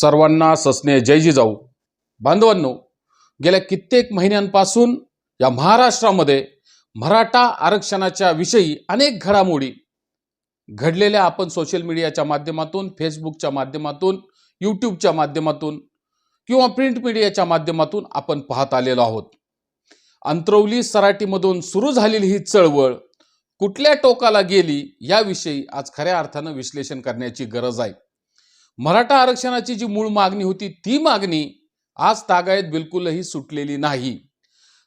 सर्वांना ससने जय जिजाऊ बांधवांनो गेल्या कित्येक महिन्यांपासून या महाराष्ट्रामध्ये मराठा आरक्षणाच्या विषयी अनेक घडामोडी घडलेल्या आपण सोशल मीडियाच्या माध्यमातून फेसबुकच्या माध्यमातून यूट्यूबच्या माध्यमातून किंवा प्रिंट मीडियाच्या माध्यमातून आपण पाहत आलेलो आहोत. अंतरवली सराटीमधून सुरू झालेली ही चळवळ कुठल्या टोकाला गेली याविषयी आज खऱ्या अर्थानं विश्लेषण करण्याची गरज आहे. मराठा आरक्षणाची जी मूळ मागणी होती ती मागणी आज तागायत बिलकुलही सुटलेली नाही.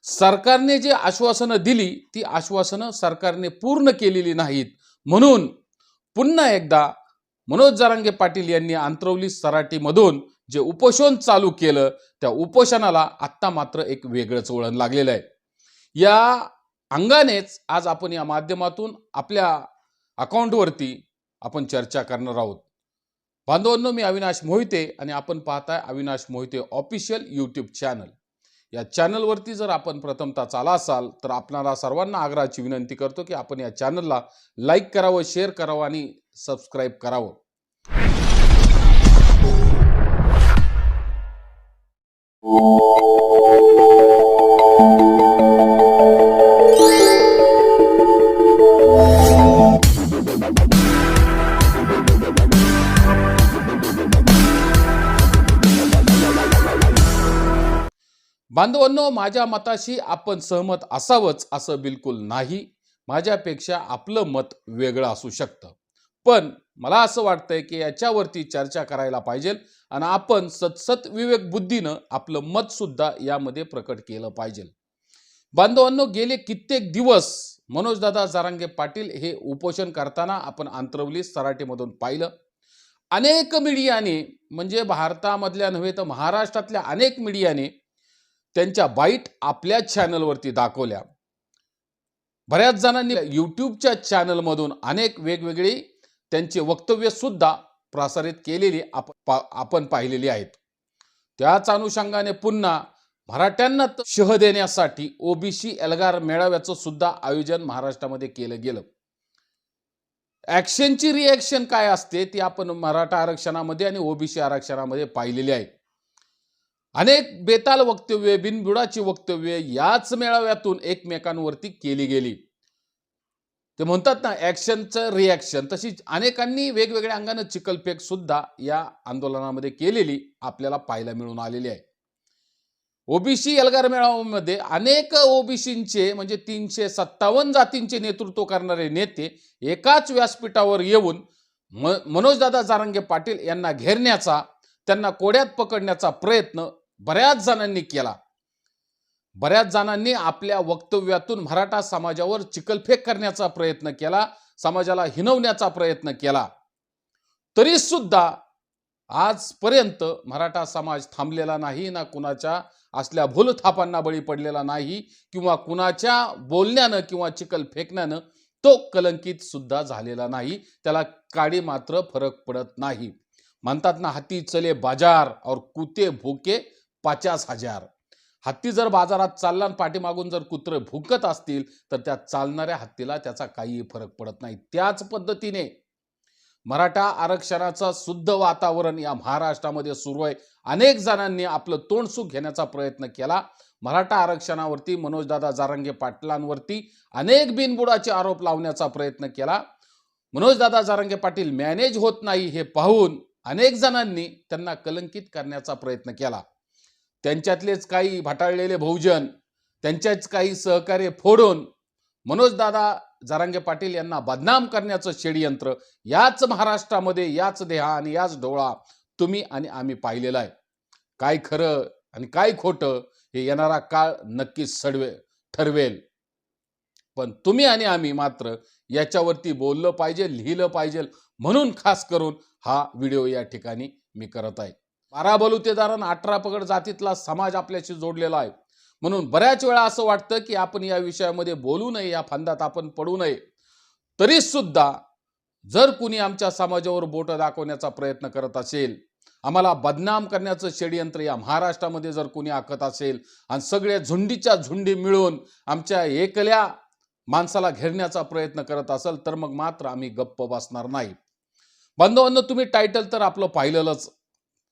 सरकारने जी आश्वासनं दिली ती आश्वासनं सरकारने पूर्ण केलेली नाहीत. म्हणून पुन्हा एकदा मनोज जरांगे पाटील यांनी आंतरवली सराटीमधून जे उपोषण चालू केलं त्या उपोषणाला आत्ता मात्र एक वेगळंच वळण लागलेलं आहे. या अंगानेच आज आपण या माध्यमातून आपल्या अकाउंटवरती आपण चर्चा करणार आहोत. बांधवांनो मी अविनाश मोहिते आणि आपण पाहताय Avinash Mohite official YouTube channel या चॅनलवरती जर आपण प्रथमतः चाला असाल तर आपणाला सर्वांना आग्रहाची विनंती करतो की आपण या चॅनलला लाईक करावं शेअर करावं आणि सबस्क्राईब करावं. बांधवांनो माझ्या मताशी आपण सहमत असावंच असं बिलकुल नाही. माझ्यापेक्षा आपलं मत वेगळं असू शकतं. पण मला असं वाटतंय की याच्यावरती चर्चा करायला पाहिजे आणि आपण सतसत विवेक बुद्धीनं आपलं मत सुद्धा यामध्ये प्रकट केलं पाहिजे. बांधवांनो गेले कित्येक दिवस मनोजदादा जारांगे पाटील हे उपोषण करताना आपण आंतरवली सराटीमधून पाहिलं. अनेक मीडियाने म्हणजे भारतामधल्या नव्हे तर महाराष्ट्रातल्या अनेक मीडियाने त्यांच्या बाईट आपल्या चॅनलवरती दाखवल्या. बऱ्याच जणांनी यूट्यूबच्या चॅनलमधून अनेक वेगवेगळी त्यांची वक्तव्य सुद्धा प्रसारित केलेली आपण पाहिलेली आहेत. त्याच अनुषंगाने पुन्हा मराठ्यांना शह देण्यासाठी ओबीसी एल्गार मेळाव्याचं सुद्धा आयोजन महाराष्ट्रामध्ये केलं गेलं. ॲक्शनची रिॲक्शन काय असते ती आपण मराठा आरक्षणामध्ये आणि ओबीसी आरक्षणामध्ये पाहिलेली आहे. अनेक बेताल वक्तव्ये बिनबुडाची वक्तव्ये याच मेळाव्यातून एकमेकांवरती केली गेली. ते म्हणतात ना ॲक्शनचं रिॲक्शन तशीच अनेकांनी वेगवेगळ्या अंगानं चिकलफेक सुद्धा या आंदोलनामध्ये केलेली आपल्याला पाहायला मिळून आलेली आहे. ओबीसी एल्गार मेळाव्यामध्ये अनेक ओबीसींचे म्हणजे तीनशे सत्तावन्न जातींचे नेतृत्व करणारे नेते एकाच व्यासपीठावर येऊन म मनोजदादा जारंगे पाटील यांना घेरण्याचा त्यांना कोड्यात पकडण्याचा प्रयत्न बऱ्याच जणांनी केला. बऱ्याच जणांनी आपल्या वक्तव्यातून मराठा समाजावर चिकलफेक करण्याचा प्रयत्न केला समाजाला हिनवण्याचा प्रयत्न केला. तरी सुद्धा आजपर्यंत मराठा समाज थांबलेला नाही ना कुणाच्या असल्या भूलथापांना बळी पडलेला नाही किंवा कुणाच्या बोलण्यानं किंवा चिकल फेकण्यानं तो कलंकित सुद्धा झालेला नाही. त्याला काडी मात्र फरक पडत नाही. म्हणतात ना हाती चले बाजार और कुते भोके पचास हजार. हत्ती जर बाजारात चालला आणि पाठीमागून जर कुत्रे भुकत असतील तर त्या चालणाऱ्या हत्तीला त्याचा काही फरक पडत नाही. त्याच पद्धतीने मराठा आरक्षणाचं शुद्ध वातावरण या महाराष्ट्रामध्ये सुरू आहे. अनेक जणांनी आपलं तोंड सुख घेण्याचा प्रयत्न केला. मराठा आरक्षणावरती मनोजदादा जारंगे पाटलांवरती अनेक बिनबुडाचे आरोप लावण्याचा प्रयत्न केला. मनोजदादा जारंगे पाटील मॅनेज होत नाही हे पाहून अनेक जणांनी त्यांना कलंकित करण्याचा प्रयत्न केला. त्यांच्यातलेच काही भाटाळलेले बहुजन त्यांच्याच काही सहकार्य फोडून मनोजदादा जारांगे पाटील यांना बदनाम करण्याचं षडयंत्र याच महाराष्ट्रामध्ये याच देहा आणि याच डोळा तुम्ही आणि आम्ही पाहिलेला आहे. काय खरं आणि काय खोटं हे येणारा काळ नक्कीच सडवे ठरवेल. पण तुम्ही आणि आम्ही मात्र याच्यावरती बोललं पाहिजे लिहिलं पाहिजे म्हणून खास करून हा व्हिडिओ या ठिकाणी मी करत आहे. बारा बलुतेदार अठरा पगड जातीतला समाज आपल्याशी जोडलेला आहे. म्हणून बऱ्याच वेळा असं वाटतं की आपण या विषयामध्ये बोलू नये या फंदात आपण पडू नये. तरीसुद्धा जर कुणी आमच्या समाजावर बोटं दाखवण्याचा प्रयत्न करत असेल आम्हाला बदनाम करण्याचं षडयंत्र या महाराष्ट्रामध्ये जर कुणी आखत असेल आणि सगळ्या झुंडीच्या झुंडी मिळून आमच्या एकल्या माणसाला घेरण्याचा प्रयत्न करत असेल तर मग मात्र आम्ही गप्प बसणार नाही. बांधवांनो तुम्ही टायटल तर आपलं पाहिलेलंच.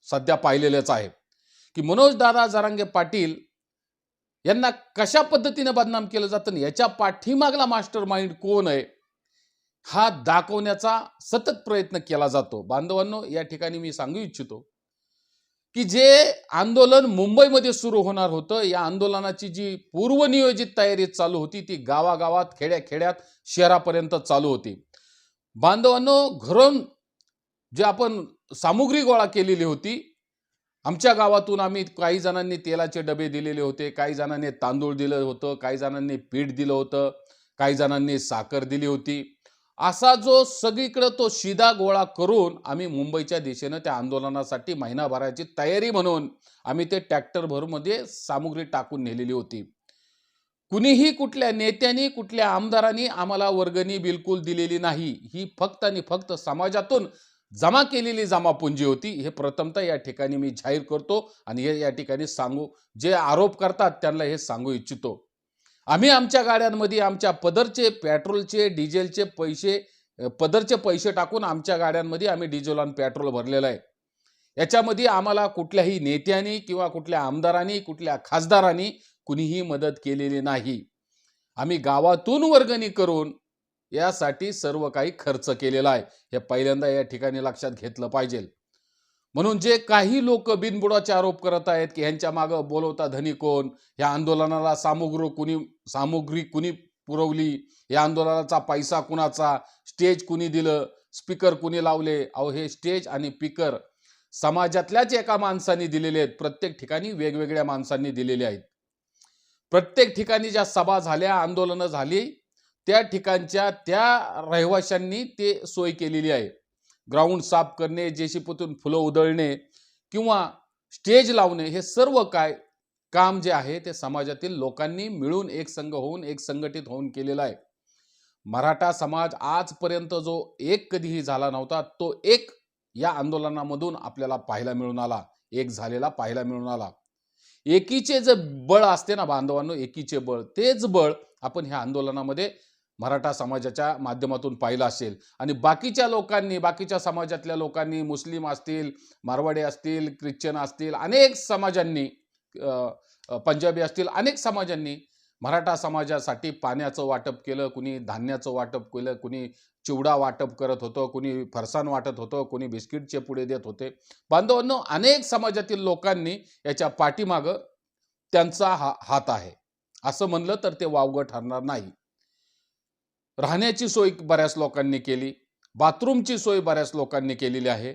सध्या पाहिलेलंच आहे. की मनोज दादा जरांगे पाटील यांना कशा पद्धतीने बदनाम केलं जातं आणि याच्या पाठीमागला मास्टर माइंड कोण आहे हा दाखवण्याचा सतत प्रयत्न केला जातो. बांधवांनो या ठिकाणी मी सांगू इच्छितो की जे आंदोलन मुंबईमध्ये सुरू होणार होतं या आंदोलनाची जी पूर्वनियोजित तयारी चालू होती ती गावागावात खेड्याखेड्यात शहरापर्यंत चालू होती. बांधवांनो घरून जे आपण सामुग्री गोळा केलेली होती. आमच्या गावातून आम्ही काही जणांनी तेलाचे डबे दिलेले होते काही जणांनी तांदूळ दिलं होतं काही जणांनी पीठ दिलं होतं काही जणांनी साखर दिली होती. असा जो सगळीकडं तो शिदा गोळा करून आम्ही मुंबईच्या दिशेनं त्या आंदोलनासाठी महिनाभराची तयारी म्हणून आम्ही ते ट्रॅक्टर भरमध्ये सामुग्री टाकून नेलेली होती. कुणीही कुठल्या नेत्यांनी कुठल्या आमदारांनी आम्हाला वर्गणी बिलकुल दिलेली नाही. ही फक्त आणि फक्त समाजातून जमा केलेली जमापुंजी होती हे प्रथमतः या ठिकाणी मी जाहीर करतो आणि हे या ठिकाणी सांगू जे आरोप करतात त्यांना हे सांगू इच्छितो. आम्ही आमच्या गाड्यांमध्ये आमच्या पदरचे पेट्रोलचे डिझेलचे पैसे पदरचे पैसे टाकून आमच्या गाड्यांमध्ये आम्ही डिझेल आणि पेट्रोल भरलेलं आहे. याच्यामध्ये आम्हाला कुठल्याही नेत्यांनी किंवा कुठल्या आमदारांनी कुठल्या खासदारांनी कुणीही मदत केलेली नाही. आम्ही गावातून वर्गणी करून यासाठी सर्व काही खर्च केलेला आहे. हे पहिल्यांदा या ठिकाणी लक्षात घेतलं पाहिजे. म्हणून जे काही लोक बिनबुडाचे आरोप करत आहेत की ह्यांच्या मागं बोलवता धनी कोण? या आंदोलनाला सामुग्र कुणी सामुग्री कुणी पुरवली? या आंदोलनाचा पैसा कुणाचा? स्टेज कुणी दिलं? स्पीकर कुणी लावले? अहो हे स्टेज आणि स्पीकर समाजातल्याच एका माणसाने दिलेले आहेत. प्रत्येक ठिकाणी वेगवेगळ्या माणसांनी दिलेले आहेत. प्रत्येक ठिकाणी ज्या सभा झाल्या आंदोलनं झाली त्या ठिकाणच्या त्या रहिवाशांनी ते सोय केलेली आहे. ग्राउंड साफ करणे जेसीपतून फुलं उधळणे किंवा स्टेज लावणे हे सर्व काय काम जे आहे ते समाजातील लोकांनी मिळून एक संघ होऊन एक संघटित होऊन केलेलं आहे. मराठा समाज आजपर्यंत जो एक कधीही झाला नव्हता तो एक या आंदोलनामधून आपल्याला पाहायला मिळून आला एक झालेला पाहायला मिळून आला. एकीचे जे बळ असते ना बांधवांनो एकीचे बळ तेच बळ आपण ह्या आंदोलनामध्ये मराठा समाजाच्या माध्यमातून पाहिलं असेल. आणि बाकीच्या लोकांनी बाकीच्या समाजातल्या लोकांनी मुस्लिम असतील मारवाडी असतील ख्रिश्चन असतील अनेक समाजांनी पंजाबी असतील अनेक समाजांनी मराठा समाजासाठी पाण्याचं वाटप केलं कुणी धान्याचं वाटप केलं कुणी चिवडा वाटप करत होतं कुणी फरसाण वाटत होतं कुणी बिस्किटचे पुढे देत होते. बांधवांनो अनेक समाजातील लोकांनी याच्या पाठीमागं त्यांचा हा हात आहे. असं म्हणलं तर ते वावगं ठरणार नाही. राहण्याची सोय बऱ्याच लोकांनी केली बाथरूमची सोय बऱ्याच लोकांनी केलेली आहे.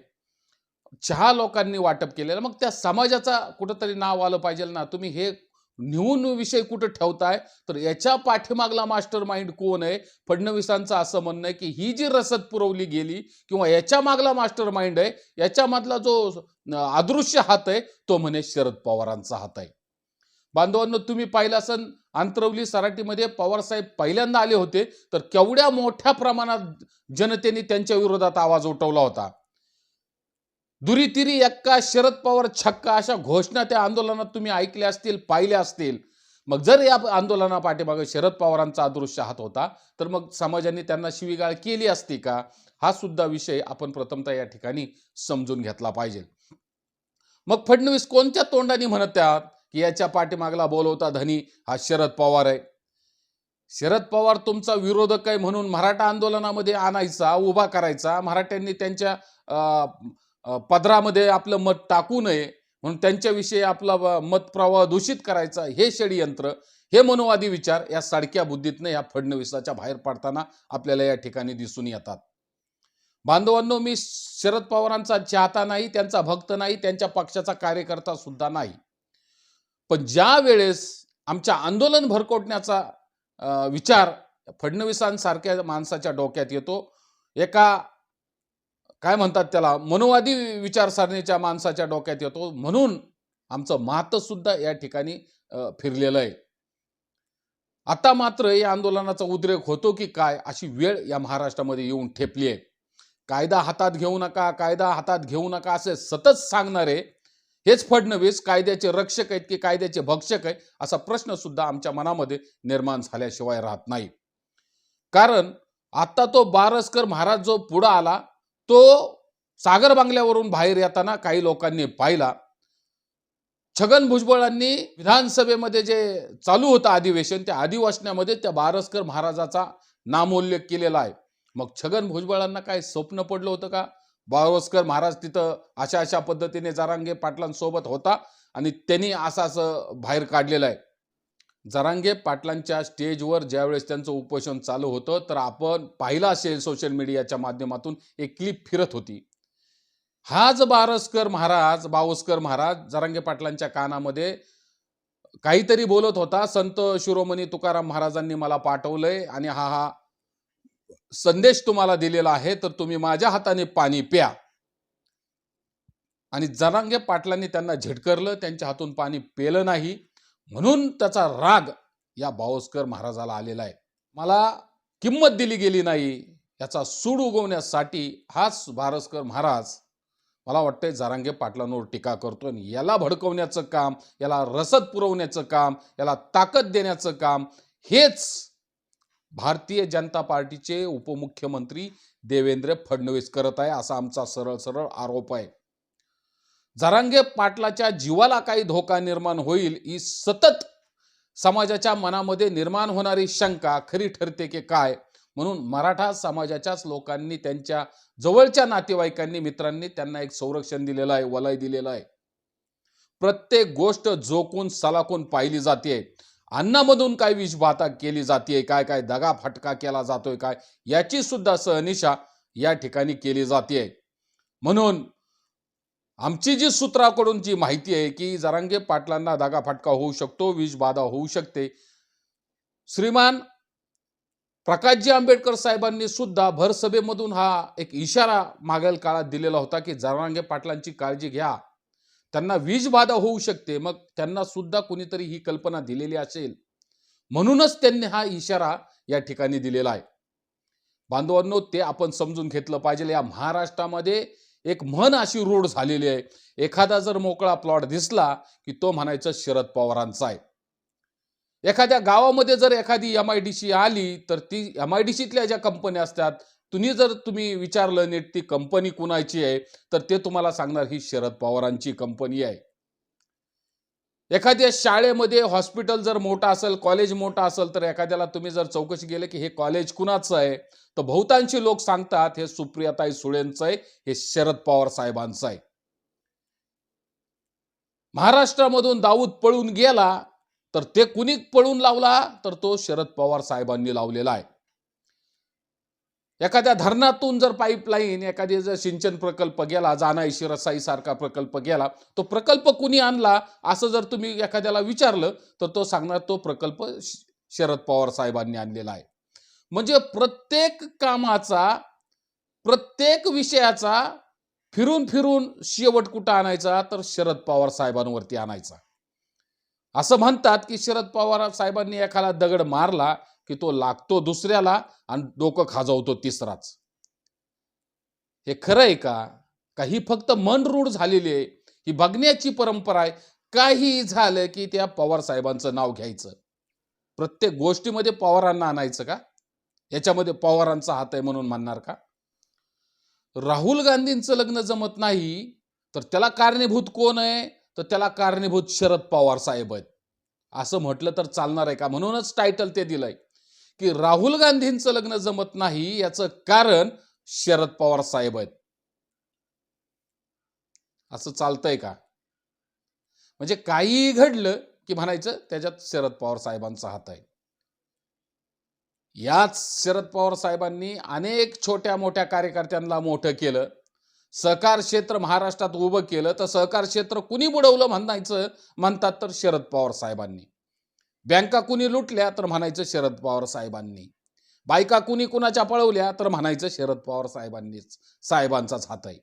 चहा लोकांनी वाटप केलेलं मग त्या समाजाचा कुठंतरी नाव आलं पाहिजे ना? तुम्ही हे निवून विषय कुठं ठेवताय? तर याच्या पाठीमागला मास्टर माइंड कोण आहे? फडणवीसांचं असं म्हणणं आहे की ही जी रसद पुरवली गेली किंवा याच्या मागला मास्टर माइंड आहे याच्यामधला जो अदृश्य हात आहे तो म्हणे शरद पवारांचा हात आहे. बांधवांनो तुम्ही पाहिलं असन आंतरवली सराटीमध्ये पवारसाहेब पहिल्यांदा आले होते तर केवढ्या मोठ्या प्रमाणात जनतेने त्यांच्या विरोधात आवाज उठवला होता. दुरीतिरी एक्का शरद पवार छक्का अशा घोषणा त्या आंदोलनात तुम्ही ऐकल्या असतील पाहिल्या असतील. मग जर या आंदोलना पाठीमागे शरद पवारांचा अदृश्य हात होता तर मग समाजाने त्यांना शिवीगाळ केली असती का? हा सुद्धा विषय आपण प्रथमतः या ठिकाणी समजून घेतला पाहिजे. मग फडणवीस कोणत्या तोंडाने म्हणत आहात? की याच्या पाठीमागला बोलवता धनी हा शरद पवार आहे. शरद पवार तुमचा विरोधक आहे म्हणून मराठा आंदोलनामध्ये आणायचा उभा करायचा. मराठ्यांनी त्यांच्या अं, पदरामध्ये आपलं मत टाकू नये म्हणून त्यांच्याविषयी आपला मत मतप्रवाह दूषित करायचा हे षडयंत्र हे मनोवादी विचार या साडक्या बुद्धीतनं या फडणवीसाच्या बाहेर पडताना आपल्याला या ठिकाणी दिसून येतात. बांधवांनो मी शरद पवारांचा चाहता नाही त्यांचा भक्त नाही त्यांच्या पक्षाचा कार्यकर्ता सुद्धा नाही. पण ज्या वेळेस आमच्या आंदोलन भरकोटण्याचा विचार फडणवीसांसारख्या माणसाच्या डोक्यात येतो एका काय म्हणतात त्याला मनोवादी विचारसरणीच्या माणसाच्या डोक्यात येतो म्हणून आमचं मात सुद्धा या ठिकाणी फिरलेलं आहे. आता मात्र या आंदोलनाचा उद्रेक होतो की काय अशी वेळ या महाराष्ट्रामध्ये येऊन ठेपली आहे. कायदा हातात घेऊ नका कायदा हातात घेऊ नका असे सतत सांगणारे हेच फडणवीस कायद्याचे रक्षक आहेत की कायद्याचे भक्षक आहे असा प्रश्न सुद्धा आमच्या मनामध्ये निर्माण झाल्याशिवाय राहत नाही. कारण आता तो बारसकर महाराज जो पुढं आला तो सागर बांगल्यावरून बाहेर येताना काही लोकांनी पाहिला. छगन भुजबळांनी विधानसभेमध्ये जे चालू होतं अधिवेशन त्या अधिवेशनामध्ये त्या बारसकर महाराजाचा नामोल्लेख केलेला आहे. मग छगन भुजबळांना काय स्वप्न पडलं होतं का? बारसकर महाराज तिथं अशा अशा पद्धतीने जरांगे पाटलांसोबत होता आणि त्यांनी असं असं बाहेर काढलेलं आहे. जरांगे पाटलांच्या स्टेजवर ज्यावेळेस त्यांचं उपोषण चालू होतं तर आपण पाहिलं असेल सोशल मीडियाच्या माध्यमातून एक क्लिप फिरत होती. हाच बारसकर महाराज बावस्कर महाराज जरांगे पाटलांच्या कानामध्ये काहीतरी बोलत होता. संत शिरोमणी तुकाराम महाराजांनी मला पाठवलंय आणि हा हा संदेश तुम्हाला दिलेला आहे तर तुम्ही माझ्या हाताने पाणी प्या. आणि जरांगे पाटलांनी त्यांना झिटकरलं त्यांच्या हातून पाणी पेलं नाही. म्हणून त्याचा राग या बावस्कर महाराजाला आलेला आहे. मला किंमत दिली गेली नाही याचा सूड उगवण्यासाठी हाच भारस्कर महाराज मला वाटतंय जारांगे पाटलांवर टीका करतो आणि याला भडकवण्याचं काम याला रसद पुरवण्याचं काम याला ताकद देण्याचं काम हेच भारतीय जनता पार्टीचे उपमुख्यमंत्री देवेंद्र फडणवीस करत आहे असा आमचा सरळ सरळ आरोप आहे. जरांगे पाटलाच्या जीवाला काही धोका निर्माण होईल ही सतत समाजाच्या मनामध्ये निर्माण होणारी शंका खरी ठरते की काय? म्हणून मराठा समाजाच्याच लोकांनी त्यांच्या जवळच्या नातेवाईकांनी मित्रांनी त्यांना एक संरक्षण दिलेलं आहे वलय दिलेलं आहे. प्रत्येक गोष्ट जोकून सलाखून पाहिली जाते. अन्नामधून काय विषबाधा केली जाते काय काय दगा फटका केला जातोय काय याची सुद्धा सहनिशा या ठिकाणी केली जाते म्हणून आमची जी सूत्राकडून जी माहिती आहे की जरांगे पाटलांना दगा फटका होऊ शकतो विषबाधा होऊ शकते. श्रीमान प्रकाशजी आंबेडकर साहेबांनी सुद्धा भरसभेमधून हा एक इशारा मागील काळात दिलेला होता की जरांगे पाटलांची काळजी घ्या. त्यांना वीजबाधा होऊ शकते. मग त्यांना सुद्धा कुणीतरी ही कल्पना दिलेली असेल. म्हणूनच त्यांनी हा इशारा या ठिकाणी दिलेला आहे. बांधवांनो ते आपण समजून घेतलं पाहिजे. या महाराष्ट्रामध्ये एक म्हण अशी रूढ झालेली आहे. एखादा जर मोकळा प्लॉट दिसला की तो म्हणायचं शरद पवारांचा आहे. एखाद्या गावामध्ये जर एखादी एम आय डी सी आली तर ती एम आय डी सीतल्या ज्या कंपन्या असतात तुम्ही जर तुम्ही विचारलं नीट ती कंपनी कुणाची आहे तर ते तुम्हाला सांगणार ही शरद पवारांची कंपनी आहे. एखाद्या शाळेमध्ये हॉस्पिटल जर मोठा असेल कॉलेज मोठा असेल तर एखाद्याला तुम्ही जर चौकशी केली की हे कॉलेज कुणाचं आहे तर बहुतांशी लोक सांगतात हे सुप्रियाताई सुळेंचं आहे हे शरद पवार साहेबांचं आहे. महाराष्ट्रामधून दाऊद पळून गेला तर ते कुणी पळून लावला तर तो शरद पवार साहेबांनी लावलेला आहे. एखाद्या धरणातून जर पाईपलाईन एखादी जर सिंचन प्रकल्प गेला जानायशी शिरसाई सारखा प्रकल्प गेला तो प्रकल्प कुणी आणला असं जर तुम्ही एखाद्याला विचारलं तर तो सांगणार तो प्रकल्प शरद पवार साहेबांनी आणलेला आहे. म्हणजे प्रत्येक कामाचा प्रत्येक विषयाचा फिरून फिरून शेवट कुठं आणायचा तर शरद पवार साहेबांवरती आणायचा. असं म्हणतात की शरद पवार साहेबांनी एखादा दगड मारला की तो लागतो दुसऱ्याला आणि डोकं खाजवतो तिसराच. हे खरं आहे का? काही फक्त मन रूढ झालेली आहे? ही बघण्याची परंपरा आहे? काही झालं की त्या पवार साहेबांचं नाव घ्यायचं. प्रत्येक गोष्टीमध्ये पवारांना आणायचं का? याच्यामध्ये पवारांचा हात आहे म्हणून म्हणणार का? राहुल गांधींचं लग्न जमत नाही तर त्याला कारणीभूत कोण आहे? तर त्याला कारणीभूत शरद पवार साहेब आहेत. असं म्हटलं तर चालणार आहे का? म्हणूनच टायटल ते दिलंय. की राहुल गांधींचं लग्न जमत नाही याचं कारण शरद पवार साहेब आहेत. असं चालतंय का? म्हणजे काहीही घडलं की म्हणायचं त्याच्यात शरद पवार साहेबांचा हात आहे. याच शरद पवार साहेबांनी अनेक छोट्या मोठ्या कार्यकर्त्यांना मोठं केलं. सहकार क्षेत्र महाराष्ट्रात उभं केलं. तर सहकार क्षेत्र कुणी बुडवलं म्हणायचं म्हणतात तर शरद पवार साहेबांनी. बँका कुणी लुटल्या तर म्हणायचं शरद पवार साहेबांनी. बायका कुणी कुणाच्या पळवल्या तर म्हणायचं शरद पवार साहेबांनीच साहेबांचाच हात आहे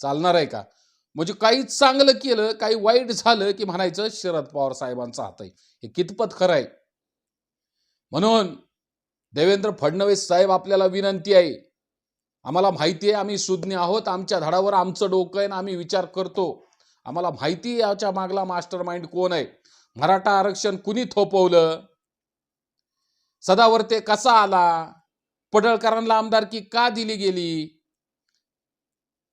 चालणार आहे का? म्हणजे काही चांगलं केलं काही वाईट झालं की म्हणायचं शरद पवार साहेबांचा हात आहे हे कितपत खरं आहे? म्हणून देवेंद्र फडणवीस साहेब आपल्याला विनंती आहे. आम्हाला माहिती आहे आम्ही सुज्ञ आहोत आमच्या धडावर आमचं डोकं आहे आणि आम्ही विचार करतो. आम्हाला माहिती आहे याच्या मागला मास्टर माइंड कोण आहे? मराठा आरक्षण कुणी थोपवलं? सदावर्ते कसा आला? पडळकरांना आमदारकी का दिली गेली?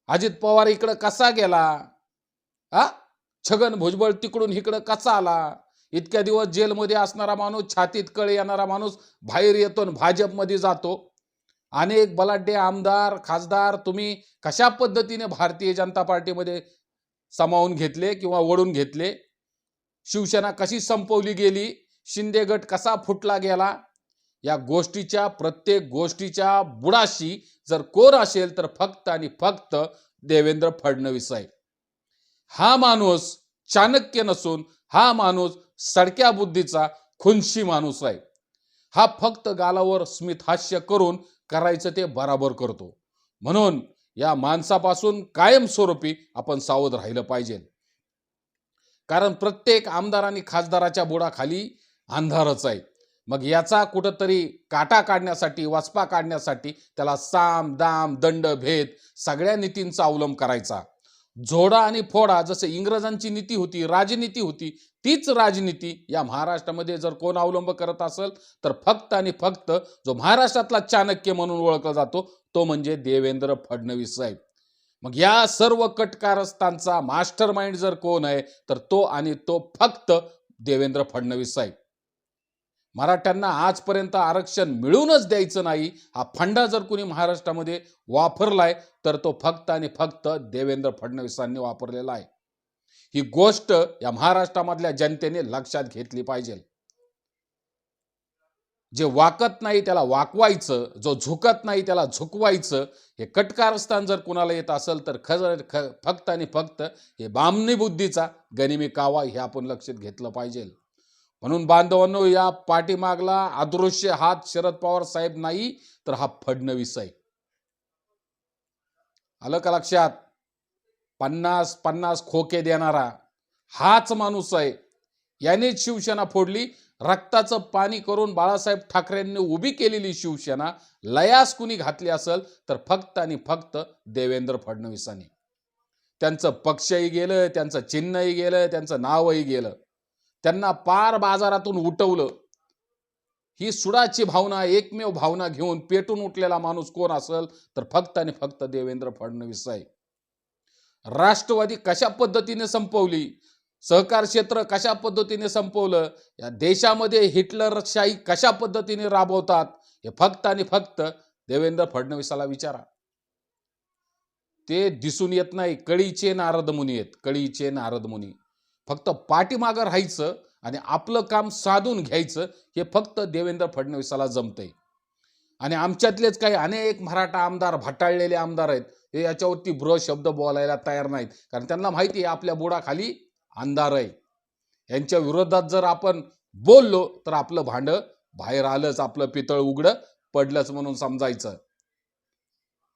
अजित पवार इकडं कसा गेला? आ? छगन भुजबळ तिकडून इकडं कसा आला? इतक्या दिवस जेलमध्ये असणारा माणूस छातीत कळे येणारा माणूस बाहेर येतो आणि भाजपमध्ये जातो. अनेक बलाढ्य आमदार खासदार तुम्ही कशा पद्धतीने भारतीय जनता पार्टीमध्ये सामावून घेतले किंवा ओढून घेतले? शिवसेना कशी संपवली गेली? शिंदे गट कसा फुटला गेला? या गोष्टीच्या प्रत्येक गोष्टीच्या बुडाशी जर कोर असेल तर फक्त आणि फक्त देवेंद्र फडणवीस आहे हा माणूस चाणक्य नसून हा माणूस सडक्या बुद्धीचा खुनशी माणूस आहे. हा फक्त गालावर स्मित हास्य करून करायचं ते बराबर करतो. म्हणून या माणसापासून कायमस्वरूपी आपण सावध राहिलं पाहिजे. कारण प्रत्येक आमदार आणि खासदाराच्या बुडाखाली अंधारच आहे. मग याचा कुठंतरी काटा काढण्यासाठी वाचपा काढण्यासाठी त्याला साम दाम दंड भेद सगळ्या नीतींचा अवलंब करायचा. झोडा आणि फोडा जसं इंग्रजांची नीती होती राजनीती होती तीच राजनीती या महाराष्ट्रामध्ये जर कोण अवलंब करत असेल तर फक्त आणि फक्त जो महाराष्ट्रातला चाणक्य म्हणून ओळखला जातो तो म्हणजे देवेंद्र फडणवीस साहेब. मग या सर्व कटकारस्थांचा मास्टर माइंड जर कोण आहे तर तो आणि तो फक्त देवेंद्र फडणवीस साहेब. मराठ्यांना आजपर्यंत आरक्षण मिळूनच द्यायचं नाही हा फंडा जर कुणी महाराष्ट्रामध्ये वापरलाय तर तो फक्त आणि फक्त देवेंद्र फडणवीसांनी वापरलेला आहे. ही गोष्ट या महाराष्ट्रामधल्या जनतेने लक्षात घेतली पाहिजे. जे वाकत नाही त्याला वाकवायचं जो झुकत नाही त्याला झुकवायचं हे कटकारस्थान जर कुणाला येत असेल तर खरं ख फक्त आणि फक्त हे बामनी बुद्धीचा गनिमी कावा हे आपण लक्षात घेतलं पाहिजे. म्हणून बांधवांनो या पाठीमागला अदृश्य हात शरद पवार साहेब नाही तर हा फडणवीस आहे. आलं का लक्षात? पन्नास पन्नास खोके देणारा हाच माणूस आहे. यानेच शिवसेना फोडली. रक्ताचं पाणी करून बाळासाहेब ठाकरेंनी उभी केलेली शिवसेना लयास कुणी घातली असेल तर फक्त आणि फक्त देवेंद्र फडणवीसांनी. त्यांचं पक्षही गेलं त्यांचं चिन्हही गेलं त्यांचं नावही गेलं. त्यांना पार बाजारातून उठवलं. ही सुडाची भावना एकमेव भावना घेऊन पेटून उठलेला माणूस कोण असेल तर फक्त आणि फक्त देवेंद्र फडणवीस आहे. राष्ट्रवादी कशा पद्धतीने संपवली? सहकार क्षेत्र कशा पद्धतीने संपवलं या देशामध्ये हिटलरशाही कशा पद्धतीने राबवतात हे फक्त आणि फक्त देवेंद्र फडणवीसाला विचारा. ते दिसून येत नाही कळीचे नारद मुनी आहेत कळीचे नारद मुनी. फक्त पाठीमागं राहायचं आणि आपलं काम साधून घ्यायचं हे फक्त देवेंद्र फडणवीसाला जमतंय. आणि आमच्यातलेच काही अनेक मराठा आमदार भटाळलेले आमदार आहेत हे याच्यावरती ब्र शब्द बोलायला तयार नाहीत. कारण त्यांना माहिती आहे आपल्या बुडाखाली अंधार आहे. यांच्या विरोधात जर आपण बोललो तर आपलं भांडं बाहेर आलंच आपलं पितळ उघडं पडलंच म्हणून समजायचं.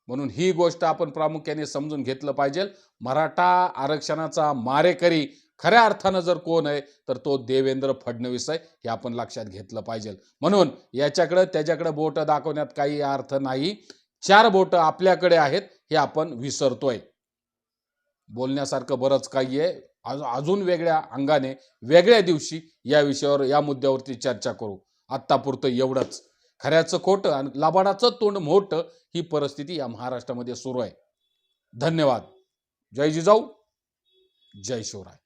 म्हणून ही गोष्ट आपण प्रामुख्याने समजून घेतलं पाहिजे. मराठा आरक्षणाचा मारेकरी खऱ्या अर्थानं जर कोण आहे तर तो देवेंद्र फडणवीस आहे हे आपण लक्षात घेतलं पाहिजे. म्हणून याच्याकडं त्याच्याकडे बोट दाखवण्यात काही अर्थ नाही. चार बोट आपल्याकडे आहेत हे आपण विसरतोय. बोलण्यासारखं बरंच काही आहे. अजून वेगळ्या अंगाने वेगळ्या दिवशी या विषयावर या मुद्द्यावरती चर्चा करू. आत्तापुरतं एवढंच. खऱ्याचं खोटं आणि लबाडाचं तोंड मोठं ही परिस्थिती या महाराष्ट्रामध्ये सुरू आहे. धन्यवाद. जय जिजाऊ. जय शिवराय.